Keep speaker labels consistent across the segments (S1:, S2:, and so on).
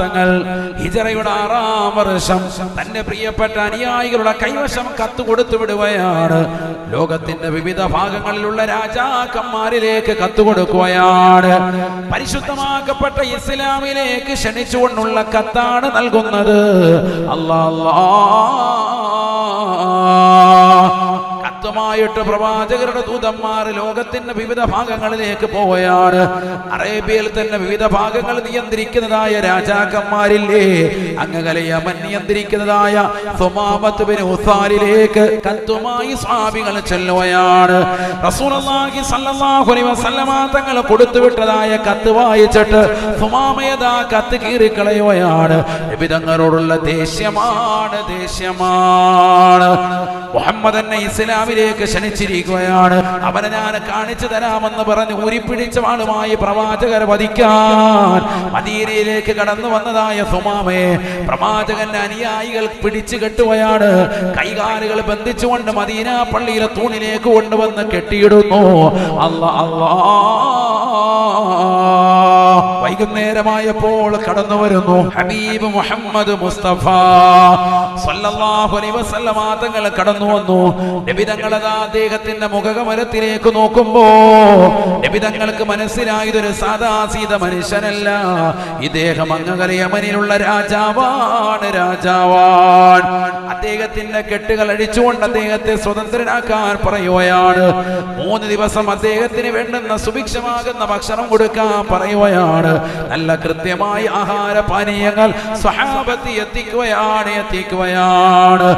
S1: തങ്ങൾ ഹിജറയുടെ ആറാം വർഷം തന്റെ പ്രിയപ്പെട്ട അനുയായികളുടെ കൈവശം കത്ത് കൊടുത്തു വിടുകയാണ്. ലോകത്തിന്റെ വിവിധ ഭാഗങ്ങളിലുള്ള രാജാക്കന്മാരിലേക്ക് കത്ത് കൊടുക്കുകയാണ്. പരിശുദ്ധമാക്കപ്പെട്ട ഇസ്ലാമിലേക്ക് ക്ഷണിച്ചുകൊണ്ടുള്ള കത്താണ് നൽകുന്നത്. അല്ലാ. അല്ലാ പ്രവാചകരുടെ ദൂതന്മാർ ലോകത്തിന്റെ വിവിധ ഭാഗങ്ങളിലേക്ക് പോവുകയാണ്. അറേബ്യയിൽ തന്നെ വിവിധ ഭാഗങ്ങൾ നിയന്ത്രിക്കുന്നതായ രാജാക്കന്മാരില്ലേ? അങ്ങകലെ യമൻ നിയന്ത്രിക്കുന്നതായ സുമാമത്ത് കത്തുമായി സ്വാമികൾ ചെല്ലുകയാണ്. റസൂലുള്ളാഹി സല്ലല്ലാഹു അലൈഹി വസല്ലമ തങ്ങൾ കൊടുത്തുവിട്ടതായ കത്ത് വായിച്ചിട്ട് സുമാമയതാ കത്ത് കീറിക്കളയുകയാണ്. വിവിധങ്ങളോടുള്ള ദേഷ്യമാണ് ദേഷ്യമാണ്. മുഹമ്മദ് എന്നെ ഇസ്ലാമിലേക്ക് ക്ഷണിച്ചിരിക്കുകയാണ്. അവനെ ഞാൻ കാണിച്ചു തരാമെന്ന് പറഞ്ഞ് ഊരിപ്പിടിച്ച ആളുമായി പ്രവാചകരെ വധിക്കാൻ. മദീനയിലേക്ക് കടന്നു വന്നതായ സുമാമയെ പ്രവാചകന്റെ അനുയായികൾ പിടിച്ചു കെട്ടുകയാണ്. കൈകാലുകൾ ബന്ധിച്ചുകൊണ്ട് മദീന പള്ളിയിലെ തൂണിലേക്ക് കൊണ്ടുവന്ന് കെട്ടിയിടുന്നു. അല്ല അല്ലാ. വൈകുന്നേരമായപ്പോൾ കടന്നു വരുന്നു. ഹബീബ് മുഹമ്മദ് മുസ്തഫ സല്ലല്ലാഹു അലൈഹി വസല്ലമ കടന്നു വന്നു. നബി അദ്ദേഹത്തിന്റെ മുഖകമരത്തിലേക്ക് നോക്കുമ്പോ നബി തങ്ങൾക്ക് മനസ്സിലായത് ഒരു മനുഷ്യനല്ല. ഇദ്ദേഹം അങ്ങകലെ യമനിലുള്ള രാജാവാണ് രാജാവാൻ അദ്ദേഹത്തിന്റെ കെട്ടുകൾ അഴിച്ചുകൊണ്ട് അദ്ദേഹത്തെ സ്വതന്ത്രനാക്കാൻ പറയുകയാണ്. മൂന്ന് ദിവസം അദ്ദേഹത്തിന് വേണ്ടുന്ന സുഭിക്ഷമാകുന്ന ഭക്ഷണം കൊടുക്കാൻ പറയുകയാണ്. നല്ല കൃത്യമായ ആഹാര പാനീയങ്ങൾ സ്വഹാപത്തി എത്തിക്കുകയാണ് എത്തിക്കുകയാണ്.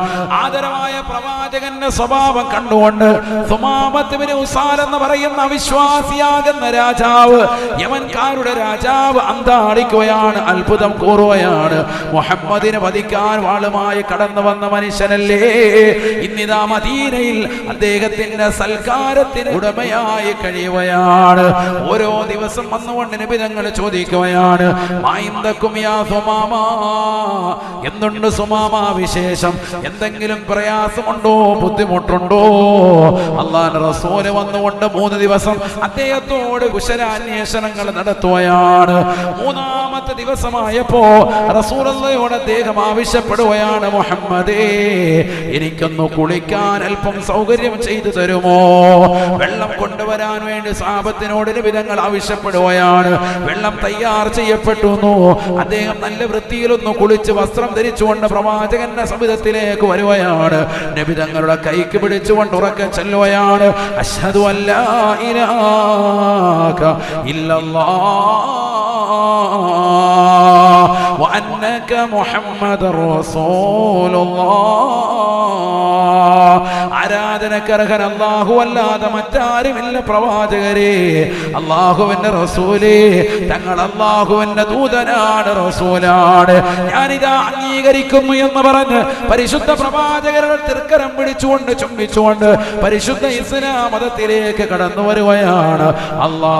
S1: ആദരമായ പ്രവാചകന്റെ സ്വഭാവം കണ്ടുകൊണ്ട് സുമാമത്തിന് ഉസാൽ എന്ന് പറയുന്ന അവിശ്വാസിയാകുന്ന രാജാവ് യമൻകാരുടെ രാജാവ് അന്താളിക്കുകയാണ് അത്ഭുതം കൂറുകയാണ്. മുഹമ്മദിനെ വധിക്കാൻ വാളുമായി കടന്നു വന്ന മനുഷ്യനല്ലേ? ഇന്നിതാ മദീനയിൽ അദ്ദേഹത്തിന്റെ സൽക്കാരത്തിന് ഉടമയായി കഴിയുകയാണ്. ഓരോ ദിവസം വന്നുകൊണ്ട് നിബിധങ്ങൾ ചോദിക്കുകയാണ് എന്തുണ്ട് സുമാമ വിശേഷം? എന്തെങ്കിലും പ്രയാസമുണ്ടോ? ബുദ്ധിമുട്ടുണ്ടോ? അള്ളാൻ റസൂൽ വന്നുകൊണ്ട് മൂന്ന് ദിവസം അദ്ദേഹത്തോട് കുശലാന്വേഷണങ്ങൾ നടത്തുകയാണ്. മൂന്നാമത്തെ ദിവസമായപ്പോ റസൂലയോട് അദ്ദേഹം ആവശ്യപ്പെടുകയാണ് മുഹമ്മദേ എനിക്കൊന്ന് കുളിക്കാൻ അല്പം സൗകര്യം ചെയ്തു തരുമോ? വെള്ളം കൊണ്ടുവരാൻ വേണ്ടി സാപത്തിനോട് വിധങ്ങൾ ആവശ്യപ്പെടുകയാണ്. വെള്ളം തയ്യാർ ചെയ്യപ്പെട്ടു അദ്ദേഹം നല്ല വൃത്തിയിലൊന്ന് കുളിച്ച് വസ്ത്രം ധരിച്ചുകൊണ്ട് പ്രവാചകന്റെ സമിതത്തിലേക്ക് വരുകയാണ്. നബി തങ്ങളുടെ കൈക്ക് പിടിച്ചുകൊണ്ട് ഉറക്കെ ചെല്ലുകയാണ്. അഷ്ഹദു അല്ലാ ഇല്ലല്ലാഹ് وأنك محمد رسول الله ആരാധനക്കർഹൻ അള്ളാഹു അല്ലാതെ മറ്റാരുമില്ല പ്രവാചകരെ അള്ളാഹുവിന്റെ റസൂലേ തങ്ങൾ അള്ളാഹുവിന്റെ ദൂതനാണ് റസൂലാണ് ഞാനിതാ അംഗീകരിക്കുന്നു എന്ന് പറഞ്ഞ് പരിശുദ്ധ പ്രവാചകരുടെ തൃക്കരം പിടിച്ചുകൊണ്ട് ചുംബിച്ചുകൊണ്ട് പരിശുദ്ധ ഇസ്ലാം മതത്തിലേക്ക് കടന്നു വരുകയാണ് അല്ലാ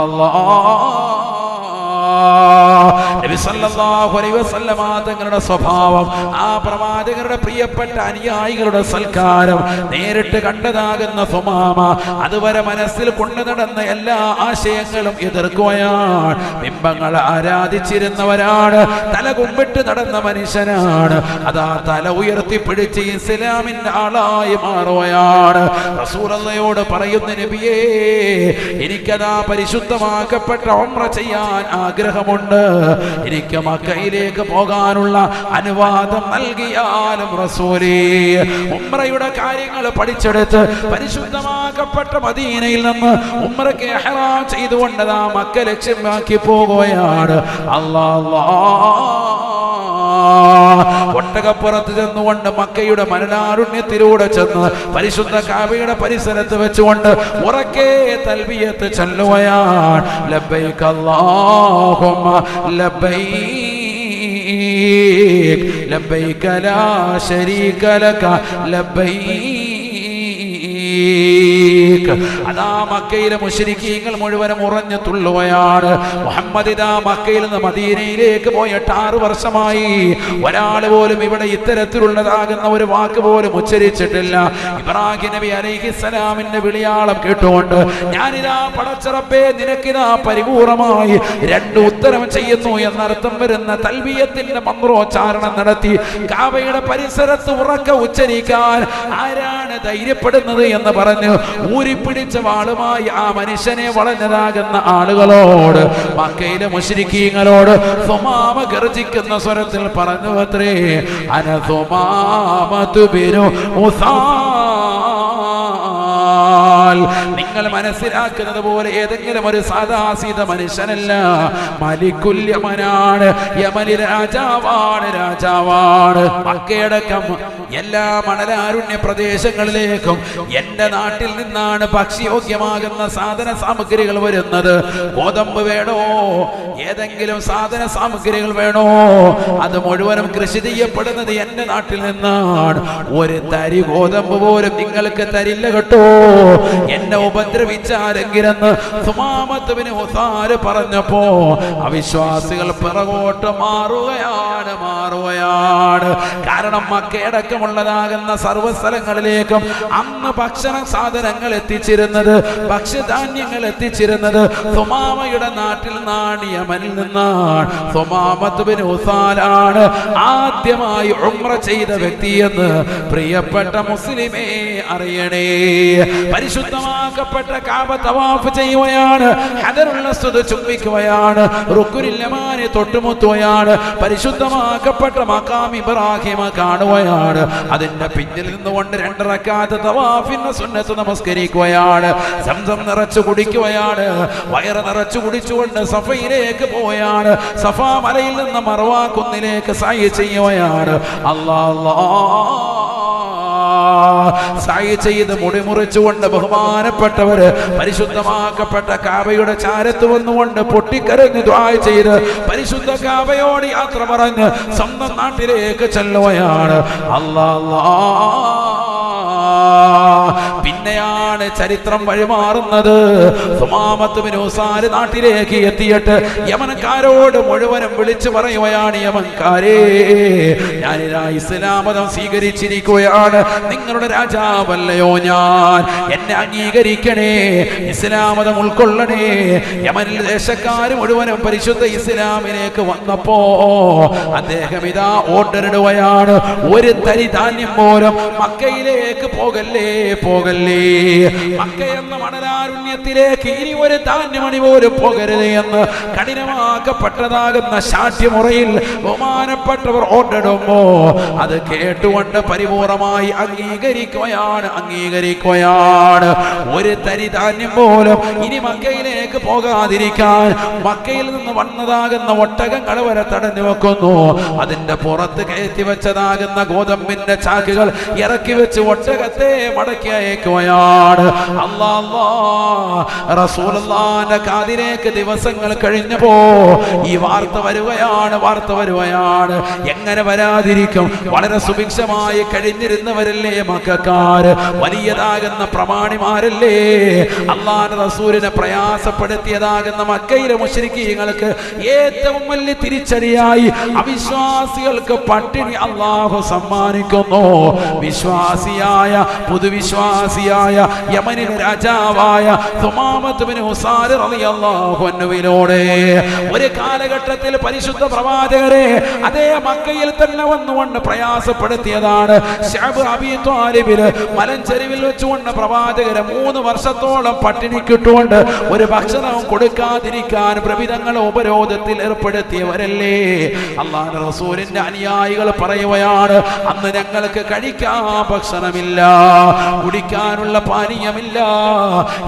S1: തങ്ങളുടെ സ്വഭാവം ആ പ്രവാചകരുടെ പ്രിയപ്പെട്ട അനുയായികളുടെ സൽക്കാരം നേരിട്ട് കണ്ടതാകുന്ന സുമാമ അതുവരെ മനസ്സിൽ കൊണ്ടു നടന്ന എല്ലാ ആശയങ്ങളും എതിർക്കുകയാണ്. ബിംബങ്ങൾ ആരാധിച്ചിരുന്നവരാണ് തല കുമ്പിട്ട് നടന്ന മനുഷ്യനാണ്. അതാ തല ഉയർത്തി പിടിച്ച് ഇസ്ലാമിന്റെ ആളായി മാറുകയാണ്. റസൂറയോട് പറയുന്ന നബിയേ എനിക്കതാ പരിശുദ്ധമാക്കപ്പെട്ട ഉംറ ചെയ്യാൻ ആഗ്രഹമുണ്ട് എനിക്ക് മക്കയിലേക്ക് പോകാനുള്ള അനുവാദം നൽകിയാലും റസൂലേ ഉംറയുടെ കാര്യങ്ങൾ പഠിച്ചെടുത്ത് പരിശുദ്ധമാക്കപ്പെട്ട മദീനയിൽ നിന്ന് ഉമ്രക്ക് ഇഹ്റാം ചെയ്തുകൊണ്ട് ആ മക്ക ലക്ഷ്യമാക്കി പോകുകയാണ് അല്ലാ. ഒട്ടകപ്പുറത്ത് ചെന്നുകൊണ്ട് മക്കയുടെ മരണാരുണ്യത്തിലൂടെ ചെന്ന് പരിശുദ്ധ കാബയുടെ പരിസരത്ത് വെച്ചുകൊണ്ട് ഉറക്കെ തൽവിയത്ത് ചെല്ലുകയാണ്. ലബൈ അല്ലാഹുമ്മ ലബ്ബൈക് ലബ്ബൈക ലാ ശരീക ലക മുശ്രീക്ക് അതാ മക്കയിലെ മുശ്രിക്കീങ്ങൾ മുഴുവനും ഉറഞ്ഞു തുള്ളുകയാണ്. മുഹമ്മദ് ഇതാ മക്കയിൽ നിന്ന് മദീനയിലേക്ക് പോയിട്ട് ആറ് വർഷമായി. ഒരാൾ പോലും ഇവിടെ ഇത്തരത്തിലുള്ളതാകുന്ന ഒരു വാക്ക് പോലും ഉച്ചരിച്ചിട്ടില്ല. ഇബ്രാഹിം നബി അലൈഹിസ്സലാമിന്റെ വിളിയാളം കേട്ടുകൊണ്ട് ഞാനിതാ പടച്ചറപ്പേ നിനക്കിതാ പരിപൂർണമായി രണ്ട് ഉത്തരം ചെയ്യുന്നു എന്നർത്ഥം വരുന്ന തൽബിയത്തിന്റെ മന്ത്രോച്ചാരണം നടത്തി കാവയുടെ പരിസരത്ത് ഉറക്ക ഉച്ചരിക്കാൻ ആരാണ് ധൈര്യപ്പെടുന്നത് എന്ന് പറഞ്ഞ് ഊരിപ്പിടിച്ച വാളുമായി ആ മനുഷ്യനെ വളഞ്ഞതാകുന്ന ആളുകളോട് മക്കയിലെ മുശ്രിക്കീങ്ങളോട് സുമാമ ഗർജിക്കുന്ന സ്വരത്തിൽ പറഞ്ഞു അത്രേ അന സുമാമതു ബിനു ഉസാൽ നിങ്ങൾ മനസ്സിലാക്കുന്നത് പോലെ ഏതെങ്കിലും ഒരു സാദാസീത മനുഷ്യനല്ല. മലിക്കുല്യമനാണ് യമനി രാജാവാണ് രാജാവാണ്. മക്കയടക്കം എല്ലാ മണലാരുണ്യ പ്രദേശങ്ങളിലേക്കും എന്റെ നാട്ടിൽ നിന്നാണ് ഭക്ഷ്യയോഗ്യമാകുന്ന സാധന സാമഗ്രികൾ വരുന്നത്. ഗോതമ്പ് വേണോ? ഏതെങ്കിലും സാധന സാമഗ്രികൾ വേണോ? അത് മുഴുവനും കൃഷി ചെയ്യപ്പെടുന്നത് എന്റെ നാട്ടിൽ നിന്നാണ്. ഒരു തരി ഗോതമ്പ് പോലും നിങ്ങൾക്ക് തരില്ല കേട്ടോ. എന്നെ ഉപദ്രവിച്ചാരെങ്കിലെന്ന് സുമാമത്തുവിന് ഹുസാര് പറഞ്ഞപ്പോ അവിശ്വാസികൾ പിറകോട്ട് മാറുകയാണ് മാറുകയാണ്. കാരണം മക്കയടക്കമുള്ളതാകുന്ന സർവസ്ഥലങ്ങളിലേക്കും അന്ന് ഭക്ഷണ സാധനങ്ങൾ എത്തിച്ചിരുന്നത് ഭക്ഷ്യധാന്യങ്ങൾ എത്തിച്ചിരുന്നത് സുമാമയുടെ നാട്ടിൽ നിന്നാണ്. നിന്നാണ് സുമാമത്തുവിന് ഹുസാലാണ് ആദ്യമായി ഉമ്ര ചെയ്ത വ്യക്തിയെന്ന് പ്രിയപ്പെട്ട മുസ്ലിമേ അറിയണേ. പരിശുദ്ധമാക്കപ്പെട്ട കാബ തവാഫ് ചെയ്യുകയാണ്. ഹദറുള്ള സ്തുത ചുംബിക്കുകയാണ്. റുക്കുരില്ലമാനെ തൊട്ടുമുത്തുകയാണ്. പരിശുദ്ധമാക്കപ്പെട്ട മക്കാം ഇബ്രാഹിമ കാണുകയാണ്. അതിന്റെ പിന്നിൽ നിന്നുകൊണ്ട് രണ്ടിറക്കാത്ത തവാഫിന്റെ സുന്നത്ത് നമസ്കരിക്കുകയാണ്. സംസം നിറച്ചു കുടിക്കുകയാണ്. വയറ് നിറച്ചു കുടിച്ചുകൊണ്ട് സഫയിലേക്ക് പോവുകയാണ്. സഫാ മലയിൽ നിന്ന് മറവാ കുന്നിലേക്ക് സായി ചെയ്യുകയാണ്. അല്ലാ അല്ലാ. സായി ചെയ്ത് മുടിമുറിച്ചുകൊണ്ട് ബഹുമാനപ്പെട്ടവര് പരിശുദ്ധമാക്കപ്പെട്ട കാബയുടെ ചാരത്ത് വന്നുകൊണ്ട് പൊട്ടിക്കരഞ്ഞ് ദ്വായ ചെയ്ത് പരിശുദ്ധ കാബയോട് യാത്ര പറഞ്ഞ് സ്വന്തം നാട്ടിലേക്ക് ചെല്ലുകയാണ്. അല്ലാ. അല്ലാ പിന്നെയാണ് ചരിത്രം വഴിമാറുന്നത്. നാട്ടിലേക്ക് എത്തിയിട്ട് യമനക്കാരോട് മുഴുവനും വിളിച്ചു പറയുകയാണ് യമൻകാരേ ഞാൻ ഇസ്ലാമതം സ്വീകരിച്ചിരിക്കുകയാണ്. നിങ്ങളുടെ രാജാവല്ലയോ ഞാൻ? എന്നെ അംഗീകരിക്കണേ ഇസ്ലാമതം ഉൾക്കൊള്ളണേ. യമനിൽ ദേശക്കാർ മുഴുവനും പരിശുദ്ധ ഇസ്ലാമിലേക്ക് വന്നപ്പോ അദ്ദേഹം ഇതാ ഓർഡർ ഒരു തരി ധാന്യം പോലും മക്കയിലേക്ക് പോകല്ലേ പോകല്ലേ? മക്ക എന്ന മണലാരുണ്യത്തിലേക്ക് ഇനി ഒരു ധാന്യമണി പോലും പോകരുത് എന്ന് കഠിനമാക്കപ്പെട്ടതാകുന്ന ശാഠ്യമുറയിൽ ബഹുമാനപ്പെട്ടവർ ഓർഡിടുമ്പോ അത് കേട്ടുകൊണ്ട് പരിപൂർണമായി അംഗീകരിക്കുകയാണ് അംഗീകരിക്കുകയാണ്. ഒരു തരി ധാന്യം പോലും ഇനി മക്കയിലേക്ക് പോകാതിരിക്കാൻ മക്കയിൽ നിന്ന് വന്നതാകുന്ന ഒട്ടകങ്ങൾ വരെ തടഞ്ഞു വെക്കുന്നു. അതിന്റെ പുറത്ത് കയറ്റി വെച്ചതാകുന്ന ഗോതമ്പിന്റെ ചാക്കുകൾ ഇറക്കി വെച്ച് ഒട്ടകത്തെ മടക്കി അയക്കുകയാണ്. അല്ലാ. അല്ലാ റസൂലുള്ളാന്റെ കാതിലേക്ക് ദിവസങ്ങൾ കഴിഞ്ഞപ്പോ ഈ വാർത്ത വരികയാണ് വാർത്ത വരികയാണ്. എങ്ങനെ വരാതിരിക്കും? വളരെ സുഭിക്ഷമായി കഴിഞ്ഞിരുന്നവരല്ലേ മക്കാര് വലിയതാകുന്ന പ്രമാണിമാരല്ലേ? അള്ളാന്റെ റസൂലിനെ പ്രയാസപ്പെടുത്തിയതാകുന്ന മക്കയിലെ മുശ്രിക്കീങ്ങൾക്ക് ഏറ്റവും വലിയ തിരിച്ചടിയായി അവിശ്വാസികൾക്ക് പട്ടിണി അള്ളാഹു സമ്മാനിക്കുന്നു. വിശ്വാസിയായ പുതുവിശ്വാസിയായ യമനിലെ രാജാവായ അൻഹുവിലൂടെ ഒരു കാലഘട്ടത്തിൽ പരിശുദ്ധ പ്രവാചകരെ അതേ മക്കയിൽ തന്നെ വന്നുകൊണ്ട് പ്രയാസപ്പെടുത്തിയതാണ്. മലഞ്ചെരുവിൽ വെച്ചുകൊണ്ട് പ്രവാചകരെ മൂന്ന് വർഷത്തോളം പട്ടിണിക്കിട്ടുകൊണ്ട് ഒരു ഭക്ഷണവും കൊടുക്കാതിരിക്കാൻ പ്രവിധങ്ങൾ ഉപരോധത്തിൽ ഏർപ്പെടുത്തിയവരല്ലേ? അള്ളാഹ് റസൂലിന്റെ അനുയായികൾ പറയുകയാണ് അന്ന് ഞങ്ങൾക്ക് കഴിക്കാൻ ഭക്ഷണമില്ല കുടിക്കാനുള്ള പാനീയമില്ല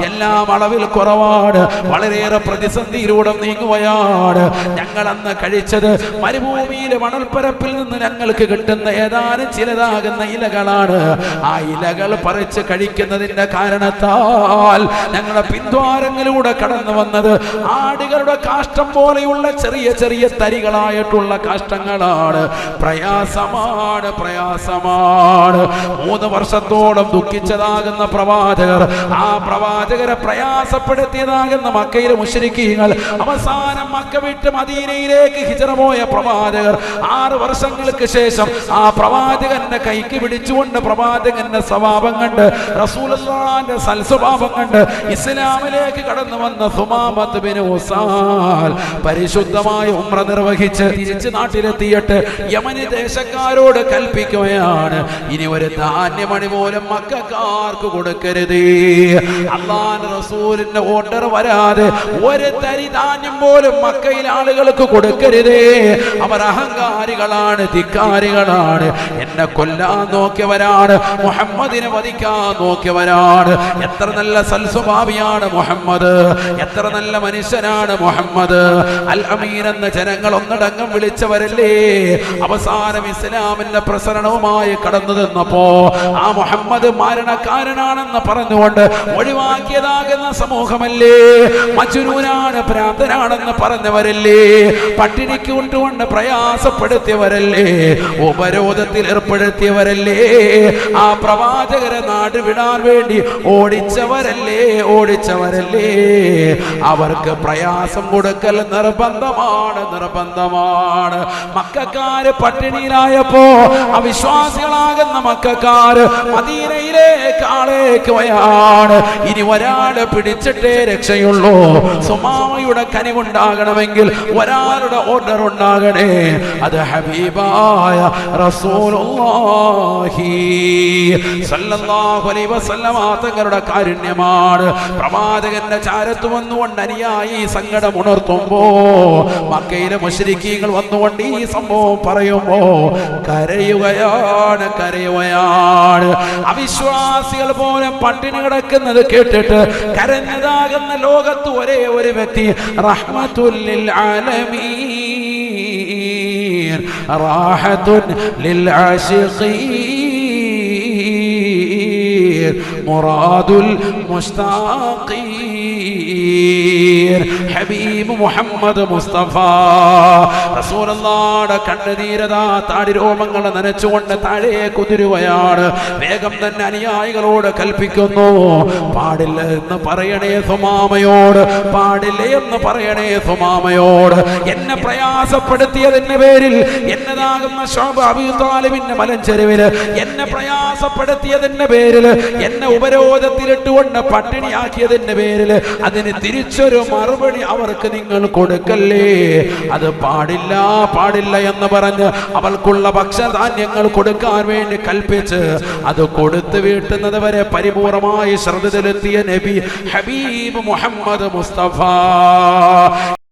S1: എല്ലാം അളവിൽ കുറവാണ്. വളരെയേറെ പ്രതിസന്ധിയിലൂടെ നീങ്ങുകയാണ്. ഞങ്ങൾ അന്ന് കഴിച്ചത് മരുഭൂമിയിലെ മണൽപ്പരപ്പിൽ നിന്ന് ഞങ്ങൾക്ക് കിട്ടുന്ന ഏതാനും ചിലതാകുന്ന ഇലകളാണ്. ആ ഇലകൾ പറിച്ച് കഴിക്കുന്നതിന്റെ കാരണത്താൽ ഞങ്ങളുടെ പിന്ദ്വാരങ്ങളിലൂടെ കടന്നു വന്നത് ആടുകളുടെ കാഷ്ടം പോലെയുള്ള ചെറിയ ചെറിയ തരികളായിട്ടുള്ള കാഷ്ടങ്ങളാണ്. പ്രയാസമാണ് പ്രയാസമാണ്. മൂന്ന് വർഷത്തോളം ദുഃഖിച്ചതാകുന്ന പ്രവാചകർ ആ പ്രവാചകരെ പ്രയാസപ്പെടുത്തിയതാകുന്ന മക്കയിലെ മുഷരിക്കീങ്ങൾ അവസാനം മക്ക വിട്ട് മദീനയിലേക്ക് ഹിജറ പോയ പ്രവാചകർ ആറ് വർഷങ്ങൾക്ക് ശേഷം ആ പ്രവാചകന്റെ കൈക്ക് പിടിച്ചുകൊണ്ട് പ്രവാചകന്റെ സ്വഭാവം കണ്ട് റസൂലുള്ളാന്റെ സൽസ്വഭാവം കണ്ട് ഇസ്ലാമിലേക്ക് കടന്നു വന്ന സുമാമത്ത് ഉസാൽ പരിശുദ്ധമായ ഉമ്ര നിർവഹിച്ച് തിരിച്ച് നാട്ടിലെത്തിയിട്ട് യമനി ദേശക്കാരോട് കൽപ്പിക്കുകയാണ്. ഇനി ഒരു ധാന്യമണി പോലും മക്കാർക്ക് കൊടുക്കരുത്. അള്ളാൻ റസൂലിന്റെ ഓർഡർ വരാതെ ഒരു തരി ധാന്യം പോലും മക്കയിൽ ആളുകൾക്ക് കൊടുക്കരുതേ. അവർ അഹങ്കാരികളാണ് ധിക്കാരികളാണ്. എന്നെ കൊല്ലാൻ നോക്കിയവരാണ് മുഹമ്മദിനെ വധിക്കാൻ നോക്കിയവരാണ്. എത്ര നല്ല സൽസ്വഭാവിയാണ് മുഹമ്മദ്. എത്ര നല്ല മനുഷ്യനാണ് മുഹമ്മദ്. അൽ അമീൻ എന്ന ജനങ്ങൾ ഒന്നടങ്കം വിളിച്ചവരല്ലേ. അവസാനം ഇസ്ലാമിന്റെ പ്രസരണവുമായി കടന്നു തന്നപ്പോ ആ മുഹമ്മദ് മരണക്കാരനാണെന്ന് പറഞ്ഞുകൊണ്ട് ഒഴിവാക്കിയതാകുന്ന സമൂഹമല്ലേ? മജുരൂനാണ് ഭ്രാന്തനാണെന്ന് പറഞ്ഞവരല്ലേ? പട്ടിണിക്ക് കൊണ്ടുകൊണ്ട് പ്രയാസപ്പെടുത്തിയവരല്ലേ? ഉപരോധത്തിൽ ഏർപ്പെടുത്തിയവരല്ലേ? ആ പ്രവാചകരെ നാട് വിടാൻ വേണ്ടി ഓടിച്ചവരല്ലേ? ഓടിച്ചവരല്ലേ? അവർക്ക് പ്രയാസം കൊടുക്കൽ നിർബന്ധമാണ് നിർബന്ധമാണ്. മക്കാര് പട്ടിണിയിലായപ്പോ അവിശ്വാസികളാകുന്ന മക്കാര് മദീനയിലേക്ക് ആളേക്ക് വയാണ്. ഇനി ഒരാൾ പിടിച്ചിട്ടേ രക്ഷയുള്ളൂ. സുമാമയുടെ കനിവുണ്ടാകണമെങ്കിൽ ഒരാളുടെ ഓർഡർ ഉണ്ടാകണേ. അത് ഹബീബായ തങ്ങളുടെ കാരുണ്യമാണ്. പ്രവാചകന്റെ ചാരത്ത് വന്നുകൊണ്ട് അനുയായി സങ്കടം ഉണർത്തുമ്പോ മക്കയിലെ മുഷരിക്കീകൾ വന്നുകൊണ്ട് ഈ സംഭവം പറയുമ്പോ കരയുകയാണ് കരയുകയാണ്. അവിശ്വാസികൾ പോലെ പട്ടിണി കിടക്കുന്നത് കേട്ടിട്ട് കരഞ്ഞതാകുന്ന ലോകത്ത് ഒരേ ഒരു വ്യക്തി റഹ്മത്തുല്ലിൽ ആലമീൻ راحة للعاشقين مراد المشتاقين ഹബീബ് മുഹമ്മദ് മുസ്തഫ. റസൂലല്ലാടെ കണ്ണുനീരതാ താടിരോമങ്ങൾ നനച്ചുകൊണ്ട് താഴെ കുതിരുവയാണ്. വേഗം തന്നെ അനുയായികളോട് കൽപ്പിക്കുന്നു. പാടില്ല എന്ന് പറയണേ സുമാമയോട്. പാടില്ല എന്ന് പറയണേ സുമാമയോട്. എന്നെ പ്രയാസപ്പെടുത്തിയതിന്റെ പേരിൽ എന്നെ അബി താലിബിന്റെ മലഞ്ചെരുവിൽ എന്നെ പ്രയാസപ്പെടുത്തിയതിന്റെ പേരിൽ എന്നെ ഉപരോധത്തിലിട്ടുകൊണ്ട് പട്ടിണിയാക്കിയതിന്റെ പേരിൽ അതിന് തിരിച്ചൊരു മറുപടി അവർക്ക് നിങ്ങൾ കൊടുക്കല്ലേ? അത് പാടില്ല പാടില്ല എന്ന് പറഞ്ഞ് അവൾക്കുള്ള ഭക്ഷ്യധാന്യങ്ങൾ കൊടുക്കാൻ വേണ്ടി കൽപ്പിച്ച് അത് കൊടുത്തു വീട്ടുന്നത് വരെ പരിപൂർണമായി ശ്രദ്ധ ചെലുത്തിയ നബി ഹബീബ് മുഹമ്മദ് മുസ്തഫ.